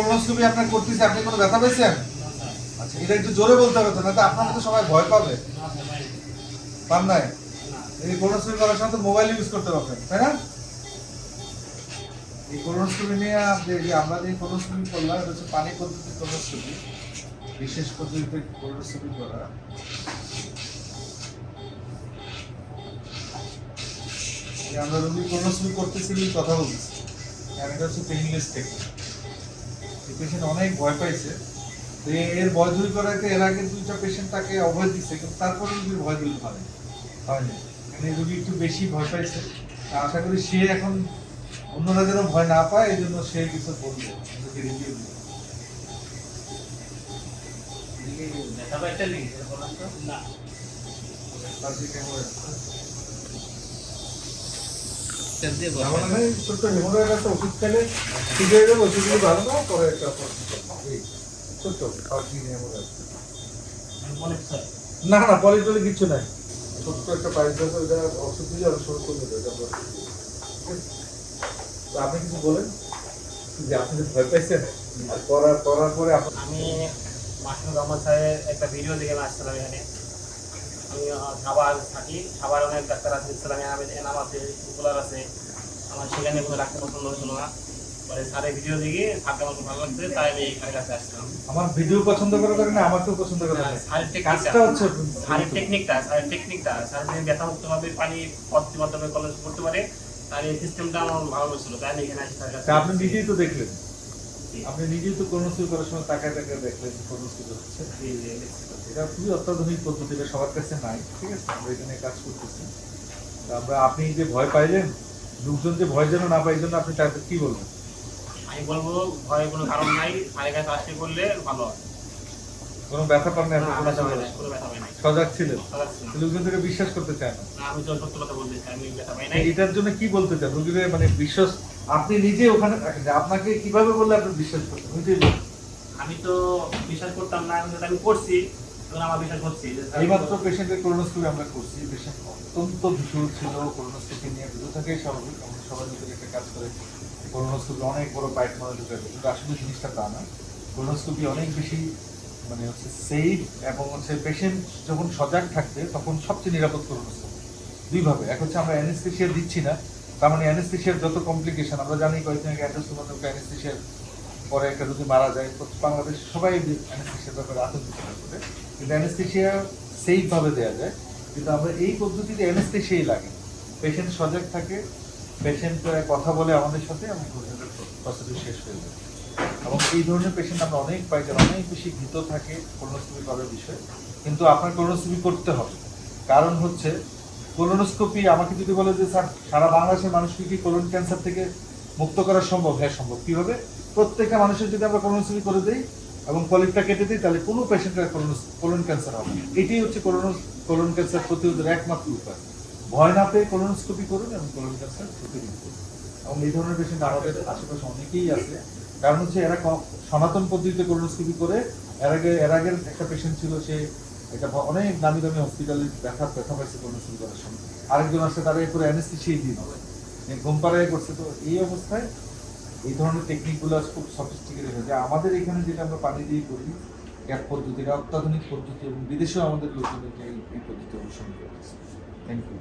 Colonoscopy আপনার করতেছে, আপনি কোনো ব্যথা পেয়েছেন? আচ্ছা এটা একটু জোরে বলতে হবে তো না তো আপনার মতো সবাই ভয় পাবে। পান নাই? এই কোলোনোস্কোপি করার সময় তো মোবাইল ইউজ করতে পারবেন তাই না? এই কোলোনোস্কোপি নিয়ে যে আমরা যে কোলোনোস্কোপি করলাম, এটা হচ্ছে পানি পদ্ধতি কোলোনোস্কোপি বিশেষ পদ্ধতিতে কোলোনোস্কোপি করা। আমরা রোগী কোলোনোস্কোপি করতেছি কথা বলতেছি। আর এটা হচ্ছে পেইনলেস টেকনিক এই পেশেন্ট অনেক ভয় পাইছে। এর ভয় দূর করাতে এর আগে দুইটা পেশেন্ট তাকে অভয় দিচ্ছে কিন্তু তারপরে রোগীর ভয় দূর হয়নি হয়নি মানে রোগী একটু বেশি ভয় পাইছে। আশা করি সে এখন অন্যরা যেন ভয় না পায় এই জন্য সে কিছু বলবে আমাদেরকে রিভিউ দিবে না। দিয়ে বসে। আমার মনে ছোট্ট একটা ওষুধ খেলে ঠিক হয়ে যাবে ওষুধগুলো ভালো না পরে একটা ছোট্ট না না পলি টলি কিছু নাই। ছোট্ট একটা পাইপ আছে ওটা ওষুধ আর শুরু করে দেবে এটা? আপনি কিছু বলেন যে আপনি ভয় পাইছেন করার করার পরে আমি মাসুদ রহমান স্যারের একটা ভিডিও দেখে আমি আসছিলাম এখানে। আমি থাকি। অনেক ডাক্তার আছে ইসলামী আহমেদ এনাম আছে পপুলার আছে। আমার সেখানে কোনো ডাক্তার পছন্দ না। পরে স্যারের ভিডিও দেখে স্যারকে আমার ভালো লাগছে তাই আমি এখানে কাছে আসছিলাম আমার ভিডিও পছন্দ আমাকেও পছন্দ করা লাগে স্যারের কাজটা টেকনিকটা হচ্ছে স্যারের টেকনিকটা স্যারের টেকনিকটা স্যার যদি ব্যথামুক্তভাবে পানি মাধ্যমে কলেজ করতে পারে এই সিস্টেমটা আমার ভালো লাগছিল তাই আমি এখানে আসি আপনি নিজেই তো দেখলেন। আপনি নিজেই তো করার সময় তাকায় তাকায় দেখলেন হচ্ছে। এটা খুবই অত্যাধুনিক পদ্ধতি এটা সবার কাছে নাই ঠিক আছে? আমরা এখানে কাজ করতেছি। তা আমরা আপনি যে ভয় পাইলেন লোকজন যে ভয় যেন না পাই জন্য আপনি তাদের কি বলবেন? আমি বলব ভয়ের কোনো কারণ নাই স্যারের কাছে আসতে করলে ভালো হয়। কোনো ব্যথা পান না না, সজাগ ছিলেন? লোকজন থেকে বিশ্বাস করতে চায় না না, আমি তো সত্য কথা বলতেছি, আমি ব্যথা পাই নাই। এটার জন্য কি বলতে চান? রোগীদের মানে বিশ্বাস আপনি নিজে ওখানে থাকেন আপনাকে কীভাবে বললে আপনি বিশ্বাস করতেন? নিজেই আমি তো বিশ্বাস করতাম না কিন্তু আমি করছি এখন আমার বিশ্বাস হচ্ছে এইমাত্র পেশেন্টের কোলোনোস্কোপি আমরা করছি পেশেন্ট অত্যন্ত ভীষণ ছিল কোলোনোস্কোপি নিয়ে ভিতর থেকেই স্বাভাবিক আমরা সবাই মিলে একটা কাজ করে অনেক বড় পাইপ মনে ঢুকে কিন্তু আসলে জিনিসটা তা না অনেক বেশি মানে হচ্ছে সেফ এবং হচ্ছে পেশেন্ট যখন সজাগ থাকবে তখন সবচেয়ে নিরাপদ কোলোনোস্কোপি দুইভাবে এক হচ্ছে আমরা অ্যানেস্থেশিয়া দিচ্ছি না তার মানে অ্যানেস্থেশিয়ার যত কমপ্লিকেশন আমরা জানি কয়েকদিন আগে অ্যান্ডোস্টোমাটোকে অ্যানেস্থেশিয়ার পরে একটা যদি মারা যায় বাংলাদেশ সবাই অ্যানেস্থেশিয়ার ব্যাপারে আতঙ্কিত পড়ে। কিন্তু অ্যানেস্থেশিয়া সেফ ভাবে দেওয়া যায়। কিন্তু আমরা এই পদ্ধতিতে অ্যানেস্থেশিয়াই লাগে। পেশেন্ট সজাগ থাকে পেশেন্ট কথা বলে আমাদের সাথে এবং প্রসেস শেষ হয়ে যায়। এবং এই ধরনের পেশেন্ট আমরা অনেক পাই যারা অনেক বেশি ভীত থাকে কোলোনোস্কোপি করার বিষয়ে। কিন্তু আপনার কোলোনোস্কোপি করতে হবে। কারণ হচ্ছে কোলোনোস্কোপি আমাকে যদি বলে যে, স্যার, সারা বাংলাদেশের মানুষকে কি কোলন ক্যান্সার থেকে মুক্ত করা সম্ভব? হ্যাঁ সম্ভব। কীভাবে? প্রত্যেকটা মানুষের যদি আমরা কোলোনোস্কোপি করে দিই এবং পলিপটা কেটে দিই, তাহলে কোনো পেশেন্টের কোলন ক্যান্সার হবে না। এটাই হচ্ছে কোলন কোলন ক্যান্সার প্রতিরোধের একমাত্র উপায়। ভয় না পেয়ে কোলোনোস্কোপি করুন এবং কোলন ক্যান্সার প্রতিরোধ করুন। এবং এই ধরনের পেশেন্ট আমাদের আশেপাশে অনেকেই আছে। কারণ হচ্ছে এরা সনাতন পদ্ধতিতে কোলোনোস্কোপি করে। এর আগে, এর আগের একটা পেশেন্ট ছিল, সে এটা অনেক দামি দামি হসপিটালে ব্যথা ব্যথা পাইছে কোলোনোস্কোপি করার সময় আরেকজন আসছে, তারা এরপরে অ্যানেস্থেসিয়াই দিয়ে দিল। ঘুম পাড়ায় করছে। তো এই অবস্থায় এই ধরনের টেকনিকগুলো খুব সফিস্টিকেটেড হয়েছে। আমাদের এখানে যেটা আমরা পানি দিয়ে করি, এক পদ্ধতিটা অত্যাধুনিক পদ্ধতি এবং বিদেশেও আমাদের লোকজনকে এই পদ্ধতি অনুসরণ করতেছে থ্যাংক ইউ